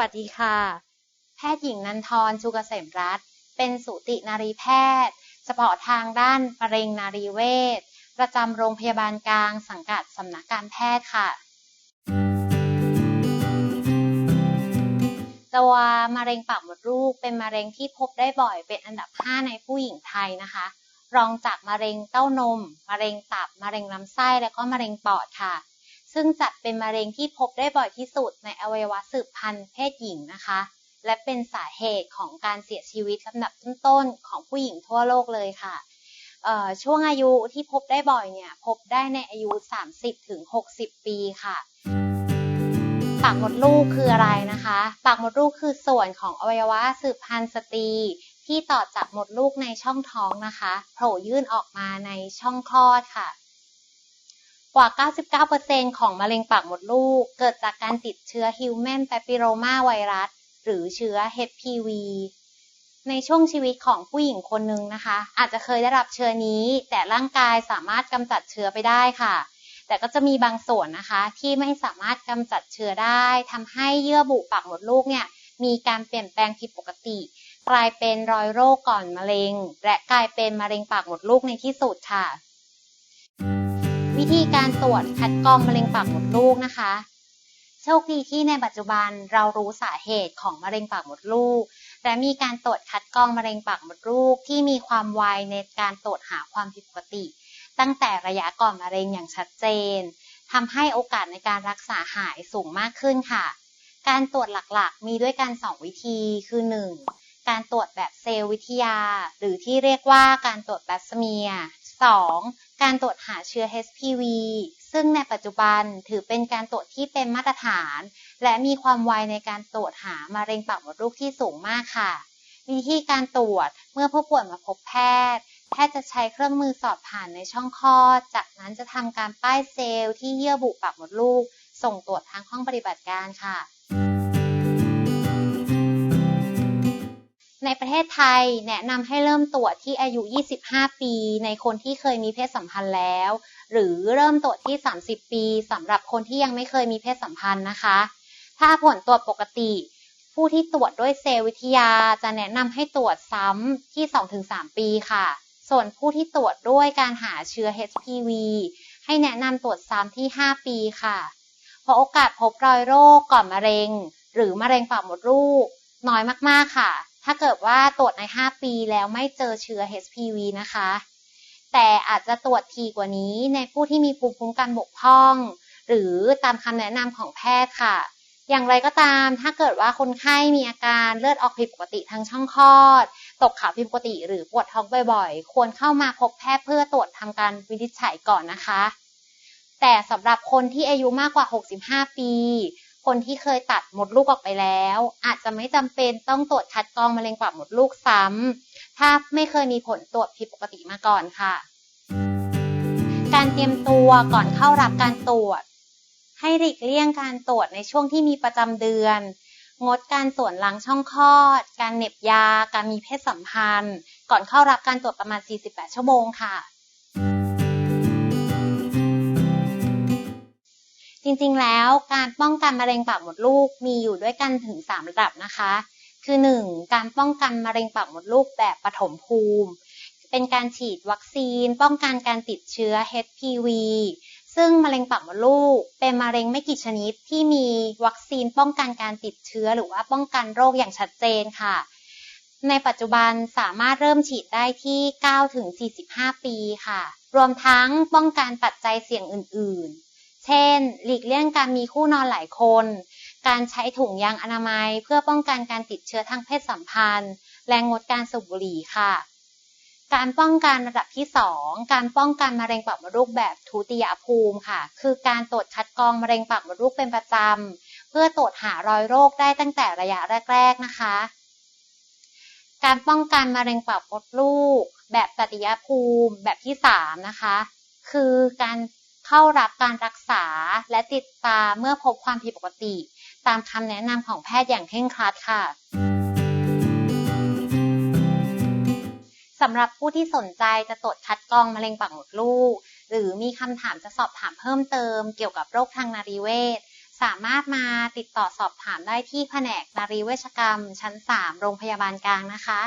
วัสดีค่ะ แพทย์หญิงนันทรชูกเกษมรัตน์เป็นสูตินารีแพทย์ เฉพาะทางด้านมะเร็งนารีเวชประจำโรงพยาบาลกลางสังกัดสำนักการแพทย์ค่ะ ตัวมะเร็งปากมดลูกเป็นมะเร็งที่พบได้บ่อยเป็นอันดับ 5 ในผู้หญิงไทยนะคะ รองจากมะเร็งเต้านม มะเร็งตับ มะเร็งลำไส้ และก็มะเร็งปอดค่ะ ซึ่งจัดเป็นมะเร็งที่พบได้บ่อยที่สุดในอวัยวะสืบพันธุ์เพศหญิงนะคะ และเป็นสาเหตุของการเสียชีวิตลำดับต้นๆของผู้หญิงทั่วโลกเลยค่ะช่วงอายุที่พบได้บ่อยเนี่ยพบได้ในอายุ 30-60ปีค่ะ ปากมดลูกคืออะไรนะคะ ปากมดลูกคือส่วนของอวัยวะสืบพันธุ์สตรี ที่ต่อจากมดลูกในช่องท้องนะคะ โผล่ยื่นออกมาในช่องคลอดค่ะ กว่า 99%ของมะเร็งปากมดลูก เกิดจากการติดเชื้อ Human Papilloma Virus หรือเชื้อ HPV ในช่วงชีวิตของผู้หญิงคนหนึ่งนะคะ อาจจะเคยได้รับเชื้อนี้ แต่ร่างกายสามารถกำจัดเชื้อไปได้ค่ะ แต่ก็จะมีบางส่วนนะคะ ที่ไม่สามารถกำจัดเชื้อได้ทำให้เยื่อบุปากมดลูกเนี่ยมีการเปลี่ยนแปลงผิดปกติ กลายเป็นรอยโรคก่อนมะเร็ง และกลายเป็นมะเร็งปากมดลูกในที่สุดค่ะ วิธีการตรวจคัดกรองมะเร็งปากมดลูกนะคะ โชคดีที่ในปัจจุบันเรารู้สาเหตุของมะเร็งปากมดลูก และมีการตรวจคัดกรองมะเร็งปากมดลูก ที่มีความไวในการตรวจหาความผิดปกติ ตั้งแต่ระยะก่อนมะเร็งอย่างชัดเจนทำให้โอกาสในการรักษาหายสูงมากขึ้นค่ะ การตรวจหลักๆ มีด้วยกัน 2 วิธีคือ 1. การตรวจแบบเซลล์วิทยา หรือที่เรียกว่าการตรวจแบบสเมีย 2. การตรวจหาเชื้อ HPV ซึ่งในปัจจุบันถือเป็นการตรวจที่เป็นมาตรฐาน และมีความไวในการตรวจหามะเร็งปากมดลูกที่สูงมากค่ะ วิธีการตรวจเมื่อผู้ป่วยมาพบแพทย์ แพทย์จะใช้เครื่องมือสอดผ่านในช่องคลอด จากนั้นจะทำการป้ายเซลล์ที่เยื่อบุปากมดลูก ส่งตรวจทางห้องปฏิบัติการค่ะ ในประเทศไทยแนะนำให้เริ่มตรวจที่อายุ 25 ปี ในคนที่เคยมีเพศสัมพันธ์แล้ว หรือเริ่มตรวจที่ 30 ปีสำหรับคนที่ยังไม่เคยมีเพศสัมพันธ์นะคะ ถ้าผลตรวจปกติ ผู้ที่ตรวจด้วยเซลล์วิทยาจะแนะนำให้ตรวจซ้ำที่ 2-3 ปีค่ะ ส่วนผู้ที่ตรวจด้วยการหาเชื้อ HPV ให้แนะนำตรวจซ้ำที่ 5 ปีค่ะ เพราะโอกาสพบรอยโรคก่อนมะเร็ง หรือมะเร็งปากมดลูก น้อยมากๆค่ะ ถ้าเกิดว่าตรวจใน 5 ปีแล้วไม่เจอเชื้อ HPV นะคะ แต่อาจจะตรวจทีกว่านี้ในผู้ที่มีภูมิคุ้มกันบกพร่อง หรือตามคำแนะนำของแพทย์ค่ะ อย่างไรก็ตาม ถ้าเกิดว่าคนไข้มีอาการเลือดออกผิดปกติทางช่องคลอด ตกขาวผิดปกติหรือปวดท้องบ่อยๆ ควรเข้ามาพบแพทย์เพื่อตรวจทำการวินิจฉัยก่อนนะคะ แต่สำหรับคนที่อายุมากกว่า 65 ปี คนที่เคยตัดมดลูกออกไปแล้ว อาจจะไม่จำเป็นต้องตรวจคัดกรองมะเร็งปากมดลูกซ้ำถ้าไม่เคยมีผลตรวจผิดปกติมาก่อนค่ะ การเตรียมตัวก่อนเข้ารับการตรวจ ให้หลีกเลี่ยงการตรวจในช่วงที่มีประจำเดือน งดการสวนหลังช่องคลอด การเหน็บยา การมีเพศสัมพันธ์ ก่อนเข้ารับการตรวจประมาณ 48 ชั่วโมงค่ะ จริงๆ แล้วการป้องกันมะเร็งปากมดลูกมีอยู่ด้วยกันถึง 3 ระดับนะคะ คือ 1. การป้องกันมะเร็งปากมดลูกแบบปฐมภูมิ เป็นการฉีดวัคซีน ป้องกันการติดเชื้อ HPV ซึ่งมะเร็งปากมดลูก เป็นมะเร็งไม่กี่ชนิดที่มีวัคซีนป้องกันการติดเชื้อ หรือว่าป้องกันโรคอย่างชัดเจนค่ะ ในปัจจุบันสามารถเริ่มฉีดได้ที่9-45 ปีค่ะ รวมทั้งป้องกันปัจจัยเสี่ยงอื่น ๆ ช่น หลีกเลี่ยงการมีคู่นอนหลายคน การใช้ถุงยางอนามัย เพื่อป้องกันการติดเชื้อทางเพศสัมพันธ์ และงดการสูบบุหรี่ค่ะ การป้องกันระดับที่ 2 การป้องกันมะเร็งปากมดลูกแบบทุติยภูมิค่ะ คือการตรวจคัดกรองมะเร็งปากมดลูกเป็นประจำ เพื่อตรวจหารอยโรคได้ตั้งแต่ระยะแรก ๆ นะคะ การป้องกันมะเร็งปากมดลูก แบบตติยภูมิ แบบที่ 3 นะคะ คือการ เข้ารับการรักษาและติดตามเมื่อพบความผิดปกติ ตามคำแนะนำของแพทย์อย่างเคร่งครัดค่ะสำหรับผู้ที่สนใจจะตรวจคัดกรองมะเร็งปากมดลูก หรือมีคำถามจะสอบถามเพิ่มเติม เกี่ยวกับโรคทางนารีเวชสามารถมาติดต่อสอบถามได้ที่แผนกนารีเวชกรรม ชั้น 3 โรงพยาบาลกลางนะคะ